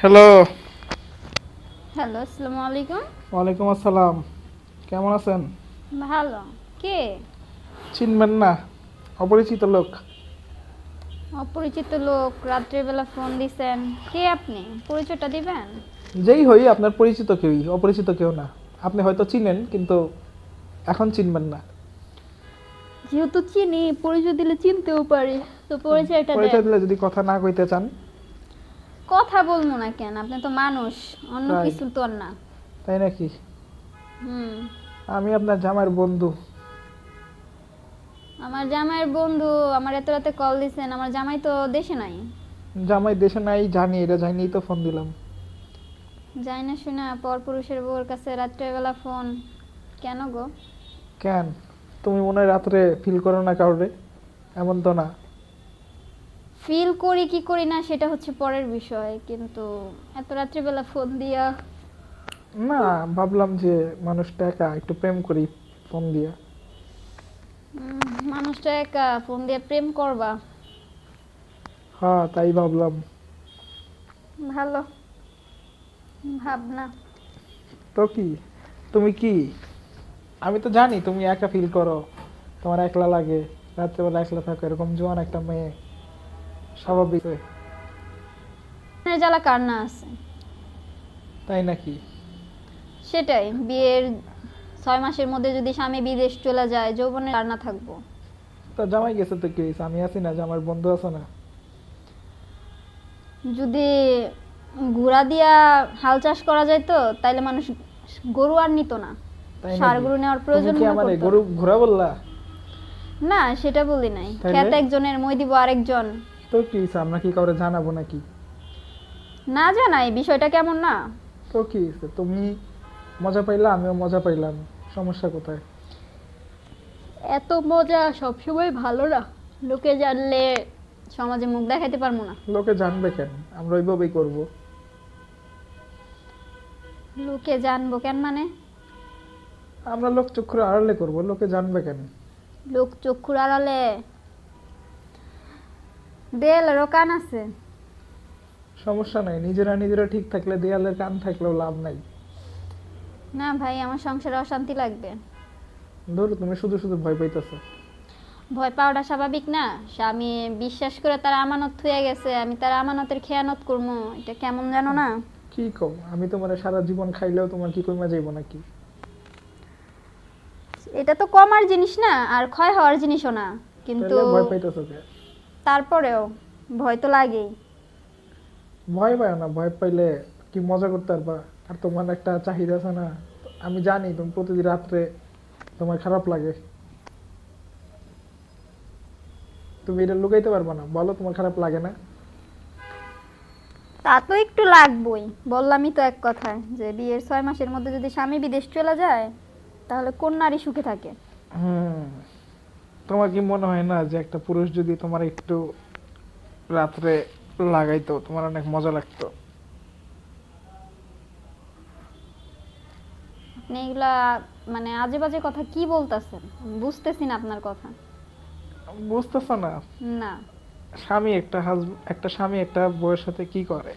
Hello hello আসসালামু আলাইকুম ওয়ালাইকুম আসসালাম কেমন আছেন? ভালো। কে? চিনবেন না। অপরিচিত লোক। অপরিচিত লোক রাত্রিবেলা ফোন দিছেন। কে আপনি? পরিচয়টা দিবেন? যেই হই আপনার পরিচিত কেউই অপরিচিত কেউ না। আপনি হয়তো চিনেন কিন্তু এখন চিনবেন না। যেহেতু চিনি পরিচয় দিলে চিনতেও পারি। তো পরিচয়টা পরিচয় দিলে যদি কথা না কইতে চান কথা বলব না কেন? আপনি তো মানুষ অন্য. কিছু তো আর না। তাই নাকি? হুম। আমি আপনার জামাইয়ের বন্ধু। আমার জামাইয়ের বন্ধু আমার এত রাতে কল দিছেন আমার জামাই তো দেশে নাই। জামাই দেশে নাই জানি এটা জানিই তো ফোন দিলাম। যাই না শোনা পর পুরুষের বউর কাছে রাত্রেবেলা ফোন কেন গো? কেন? তুমি মনে হয় রাত্রে ফিল করো না কাউরে। এমন তো না। ফিল করি কি করি না সেটা হচ্ছে পরের বিষয়। কিন্তু এত রাত্রিবেলা ফোন দিয়া। না ভাবলাম যে মানুষটা একা একটু প্রেম করি ফোন দিয়া। মানুষটা একা ফোন দিয়ে প্রেম করবা? হ্যাঁ তাই ভাবলাম। ভালো। ভাবনা। তো কি? তুমি কি? আমি তো জানি তুমি একা ফিল করো। তোমার একলা লাগে রাত্রেবেলা একলা থাকো এরকম জোয়ান একটা মেয়ে। স্বাভাবিক জ্বালা কার না আছে? তাই নাকি? সেটাই বিয়ের ছয় মাসের মধ্যে যদি স্বামী বিদেশ চলে যায় যৌবনে কার না থাকব। তো জামাই গেছে তো কি আমি আছি না বন্ধু আছে না। যদি ঘোড়া দিয়া হাল চাষ করা যায় তো তাইলে মানুষ গরু আর নিত না। সার? গরু নেওয়ার প্রয়োজন কি আমার গরু ঘোরা বললা? না সেটা বলি নাই? খেত একজনের মই দিব আরেকজন। তো কি? আমরা কি কাউরে জানাব নাকি? না জানাই বিষয়টা কেমন না? তো কি? তুমি মজা পাইলা আমিও মজা পাইলাম। সমস্যা কোথায়? এত মজা সবসময় ভালো না। লোকে জানলে সমাজে মুখ দেখাইতে পারব না। লোকে জানবে কেন? আমরা ওইভাবেই করব। লোকে জানব কেন মানে? আমরা লোক চক্ষুর আড়ালে করব। লোকে জানবে কেন? লোক চক্ষুর আড়ালে? দেয়ালেরও কান আছে? সমস্যা নাই নিজেরা নিজেরা ঠিক থাকলে দেয়ালের কান থাকলেও লাভ নাই। না ভাই আমার সংসারে অশান্তি লাগবে। ধরো তুমি শুধু শুধু ভয় পাইতেছো। ভয় পাওয়াটা স্বাভাবিক না। স্বামী বিশ্বাস করে তার আমানত থুয়ে গেছে আমি তার আমানতের খেয়ানত করব। এটা কেমন জানো না? কি কম আমি তোমার সারা জীবন খাইলেও তোমার কি কইমা যাইব নাকি? এটা তো কমার জিনিস না আর ক্ষয় হওয়ার জিনিসও না। কিন্তু ভয় পাইতেছো তারপরেও ভয় তো লাগেই। ভয় পায় না ভয় পাইলে কি মজা করতে পারবা? আর তোমার একটা চাহিদা আছে না? আমি জানি তুমি প্রতিদিন রাত্রে তোমার খারাপ লাগে। তুমি এটা লুকাইতে পারবা না বলো তোমার খারাপ লাগে না। তা তো একটু লাগবই। বললামই তো এক কথায় যে বিয়ের ছয় মাসের মধ্যে যদি স্বামী বিদেশ চলে যায় তাহলে কোন নারী সুখে থাকে? হুম। তোমার কি মনে হয় না যে একটা পুরুষ যদি তোমার একটু রাত্রে লাগাইতো তোমার অনেক মজা লাগতো? আপনি এগুলা মানে আজে বাজে কথা কি বলতেছেন? বুঝতেছি না আপনার কথা। বুঝতেছো না? না। স্বামী একটা হাজব একটা স্বামী একটা বউয়ের সাথে কি করে?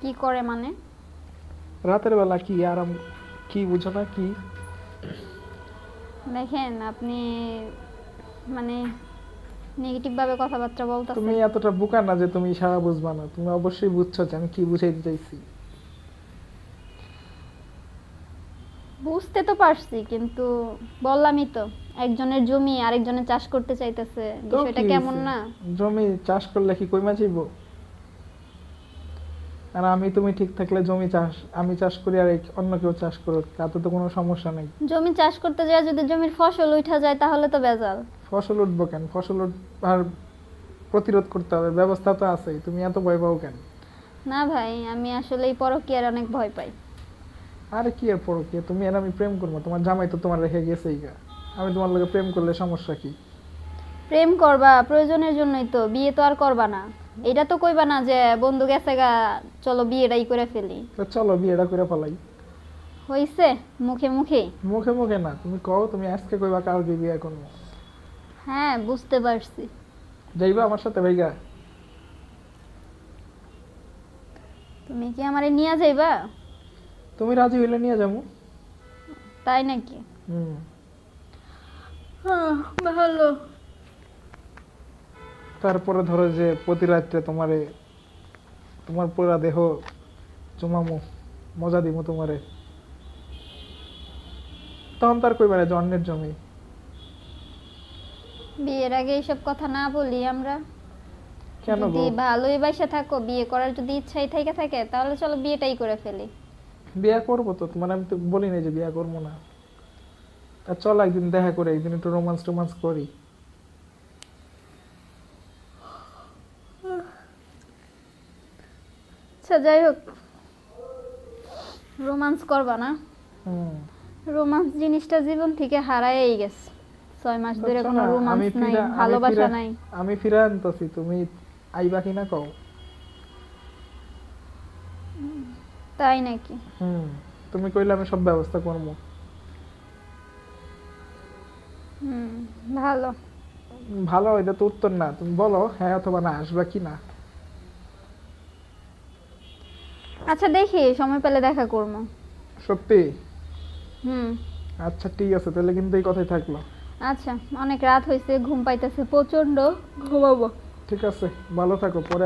কি করে মানে? রাতের বেলা কি আরাম কি বুঝো না কি? দেখেন আপনি মানে নেগেটিভ ভাবে কথাবার্তা বলতাছেন। তুমি এতটা বোকা না যে তুমি সারা বুঝবা না। তুমি অবশ্যই বুঝছ যে আমি কি বুঝাইতে চাইছি। বুঝতে তো পারছি কিন্তু বললামই তো একজনের জমি আরেকজনের চাষ করতে চাইতেছে বিষয়টা কেমন না? জমি চাষ করলে কি কইমা যাইব? আর আমি তুমি ঠিক থাকলে জমি চাষ আমি চাষ করি আর অন্য কেউ চাষ করুক তাতে তো কোনো সমস্যা নেই। জমি চাষ করতে যায় যদি জমির ফসল উঠা যায় তাহলে তো বেজাল। ফসল উঠবো কেন? ফসল আর প্রতিরোধ করতে হবে ব্যবস্থা তো আছেই তুমি এত ভয় পাও কেন? না ভাই আমি আসলে এই পরকীয়ার অনেক ভয় পাই। আর কি আর পড়ো কি তুমি আর আমি প্রেম করব তোমার জামাই তো তোমার রেখে গেছেই গা। আমি তোমার লগে প্রেম করলে সমস্যা কি? প্রেম করবা প্রয়োজনের জন্যই তো বিয়ে তো আর করবা না। এটা তো কইবা না যে বন্ধু গেছে গা চলো বিয়েটাই করে ফেলি। তো চলো বিয়েটা করে ফেলাই। হইছে? মুখে মুখে? মুখে মুখে না তুমি কও তুমি আজকে কইবা কালকে বিয়ে করব হ্যাঁ বুঝতে পারছি। যাইবা আমার সাথে ভাইগা? তুমি কি আমারে নিয়ে যাইবা? তুমি রাজি হইলে নিয়ে যাব তাই নাকি? হুম। ভালো। তারপরে ধরো যে প্রতি রাত্রে তোমারে তোমার পুরা দেহ চুমামু মজা দিব তোমারে। তখন তার কই বেড়ায় যে অন্যের জমি। বিয়ের আগে এইসব কথা না বলি আমরা। কেন যদি ভালোই বাসা থাকো বিয়ে করার যদি ইচ্ছাই থেকে থাকে তাহলে চলো বিয়েটাই করে ফেলি। বিয়া করব তো তোমার আমি তো বলি নাই যে বিয়া করব না। তা চল একদিন দেখা করে একদিন একটু রোমান্স টোমান্স করি। আচ্ছা যাই হোক। রোমান্স করবা না। রোমান্স জিনিসটা জীবন থেকে হারাই গেছে। ছয় মাস ধরে আচ্ছা কোনো রোমান্স নাই ভালোবাসা নাই। আমি ফিরে আনতেছি তুমি আইবা কি না কও? তাই নাকি? হুম তুমি কইলে আমি সব ব্যবস্থা করব হুম ভালো। ভালো এটা তো উত্তর না। তুমি বলো হ্যাঁ অথবা না আসবা কি না আচ্ছা দেখি সময় পেলে দেখা করব। সত্যি? হুম। আচ্ছা ঠিক আছে তাহলে কিন্তু এই কথাই থাকল। আচ্ছা অনেক রাত হয়েছে ঘুম পাইতেছে প্রচণ্ড ঘুমাবো। ঠিক আছে ভালো থাকো পরে